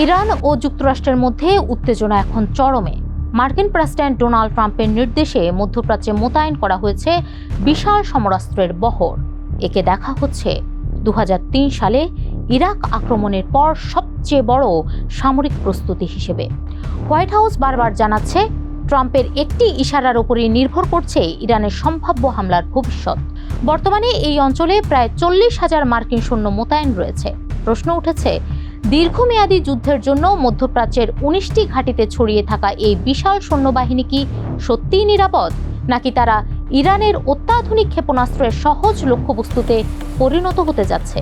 Iran ও যুক্তরাষ্ট্রের মধ্যে উত্তেজনা এখন চরমে। মার্কিন প্রেসিডেন্ট ডোনাল্ড ট্রাম্পের নির্দেশে মধ্যপ্রাচ্যে মোতায়েন করা হয়েছে বিশাল সমরাস্ত্রের বহর। একে দেখা হচ্ছে দু হাজার তিন সালে ইরাক আক্রমণের পর সবচেয়ে বড় সামরিক প্রস্তুতি হিসেবে। হোয়াইট হাউস বারবার জানাচ্ছে, ট্রাম্পের একটি ইশারার উপরই নির্ভর করছে ইরানের সম্ভাব্য হামলার ভবিষ্যৎ। বর্তমানে এই অঞ্চলে প্রায় চল্লিশ হাজার মার্কিন সৈন্য মোতায়েন রয়েছে। প্রশ্ন উঠেছে দীর্ঘমেয়াদী যুদ্ধের জন্য মধ্যপ্রাচ্যের উনিশটি ঘাঁটিতে ছড়িয়ে থাকা এই বিশাল সৈন্যবাহিনী কি সত্যিই নিরাপদ? নাকি তারা ইরানের অত্যাধুনিক ক্ষেপণাস্ত্রের সহজ লক্ষ্যবস্তুতে পরিণত হতে যাচ্ছে?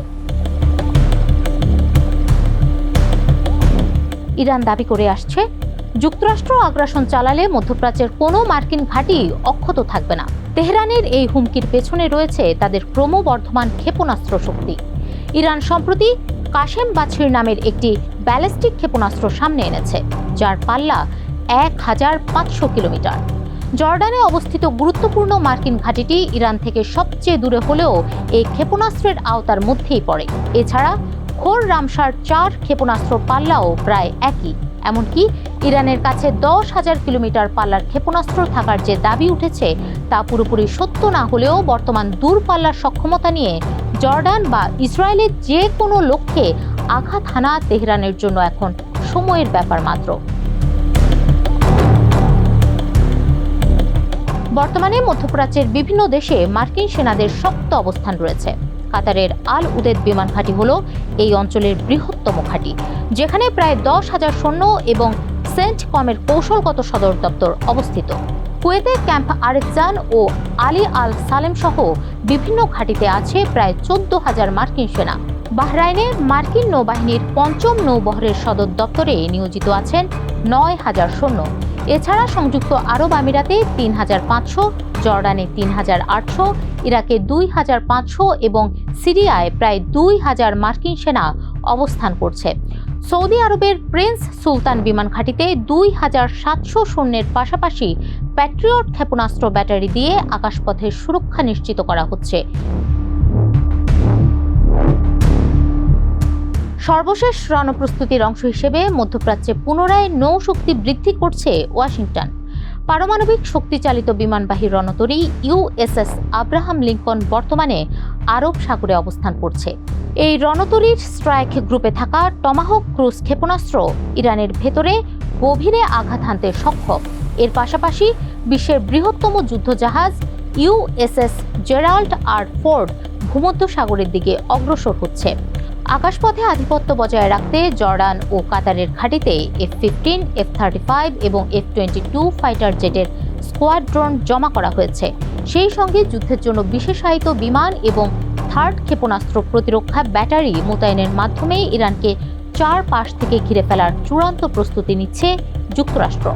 ইরান দাবি করে আসছে, যুক্তরাষ্ট্র আগ্রাসন চালালে মধ্যপ্রাচ্যের কোনো মার্কিন ঘাঁটি অক্ষত থাকবে না। তেহরানের এই হুমকির পেছনে রয়েছে তাদের ক্রমবর্ধমান ক্ষেপণাস্ত্র শক্তি। ইরান সম্প্রতি কাশেম বাছির নামের একটি ব্যালিস্টিক ক্ষেপণাস্ত্র সামনে এনেছে, যার পাল্লা এক হাজার পাঁচশো কিলোমিটার। জর্ডানে অবস্থিত গুরুত্বপূর্ণ মার্কিন ঘাঁটিটি ইরান থেকে সবচেয়ে দূরে হলেও এই ক্ষেপণাস্ত্রের আওতার মধ্যেই পড়ে। এছাড়া খোর রামসার চার ক্ষেপণাস্ত্র পাল্লাও প্রায় একই। এমনকি ইরানের কাছে দশ হাজার কিলোমিটার পাল্লার ক্ষেপণাস্ত্র থাকার যে দাবি উঠেছে, তা পুরোপুরি সত্য না হলেও বর্তমান দূরপাল্লার সক্ষমতা নিয়ে জর্ডান বা ইসরায়েলের যে কোনো লক্ষ্যে আঘাত হানা তেহরানের জন্য এখন সময়ের ব্যাপার মাত্র। বর্তমানে মধ্যপ্রাচ্যের বিভিন্ন দেশে মার্কিন সেনাদের শক্ত অবস্থান রয়েছে। কাতারের আল উদেদ বিমান ঘাঁটি হল এই অঞ্চলের বৃহত্তম ঘাঁটি, যেখানে প্রায় দশ হাজার সৈন্য এবং সেন্ট কমের কৌশলগত সদর দপ্তর অবস্থিত। কুয়েতে ক্যাম্প আরেকজান ও আলী আল সালেম সহ বিভিন্ন ঘাঁটিতে আছে প্রায় চোদ্দ হাজার মার্কিন সেনা। বাহরাইনে মার্কিন নৌবাহিনীর পঞ্চম নৌবহরের সদর দপ্তরে নিয়োজিত আছেন নয় হাজার সৈন্য। এছাড়া সংযুক্ত আরব আমিরাতে তিন হাজার পাঁচশো, জর্ডানে তিন হাজার আটশো, ইরাকে দুই হাজার পাঁচশো এবং সিরিয়ায় প্রায় দুই হাজার মার্কিন সেনা অবস্থান করছে। সৌদি আরবের প্রিন্স সুলতান বিমান ঘাঁটিতে দুই হাজার সাতশো সৈন্যের পাশাপাশি প্যাট্রিয়ট ক্ষেপণাস্ত্র ব্যাটারি দিয়ে আকাশপথের সুরক্ষা নিশ্চিত করা হচ্ছে। সর্বশেষ রণপ্রস্তুতির অংশ হিসেবে মধ্যপ্রাচ্যে পুনরায় নৌশক্তি বৃদ্ধি করছে ওয়াশিংটন। পারমাণবিক শক্তিচালিত বিমানবাহী রণতরী ইউএসএস আব্রাহাম লিঙ্কন বর্তমানে আরব সাগরে অবস্থান করছে। এই রণতরীর স্ট্রাইক গ্রুপে থাকা টমাহক ক্রুজ ক্ষেপণাস্ত্র ইরানের ভেতরে গভীরে আঘাত হানতে সক্ষম। এর পাশাপাশি বিশ্বের বৃহত্তম যুদ্ধজাহাজ ইউএসএস জেরাল্ড আর ফোর্ড ভূমধ্য সাগরের দিকে অগ্রসর হচ্ছে। আকাশপথে আধিপত্য বজায় রাখতে জর্ডান ও কাতারের ঘাঁটিতে F fifteen, F thirty five এবং এফ টোয়েন্টি টু ফাইটার জেটের স্কোয়াড্রন জমা করা হয়েছে। সেই সঙ্গে যুদ্ধের জন্য বিশেষায়িত বিমান এবং থার্ড ক্ষেপণাস্ত্র প্রতিরক্ষা ব্যাটারি মোতায়েনের মাধ্যমে ইরানকে চার পাশ থেকে ঘিরে ফেলার চূড়ান্ত প্রস্তুতি নিচ্ছে যুক্তরাষ্ট্র।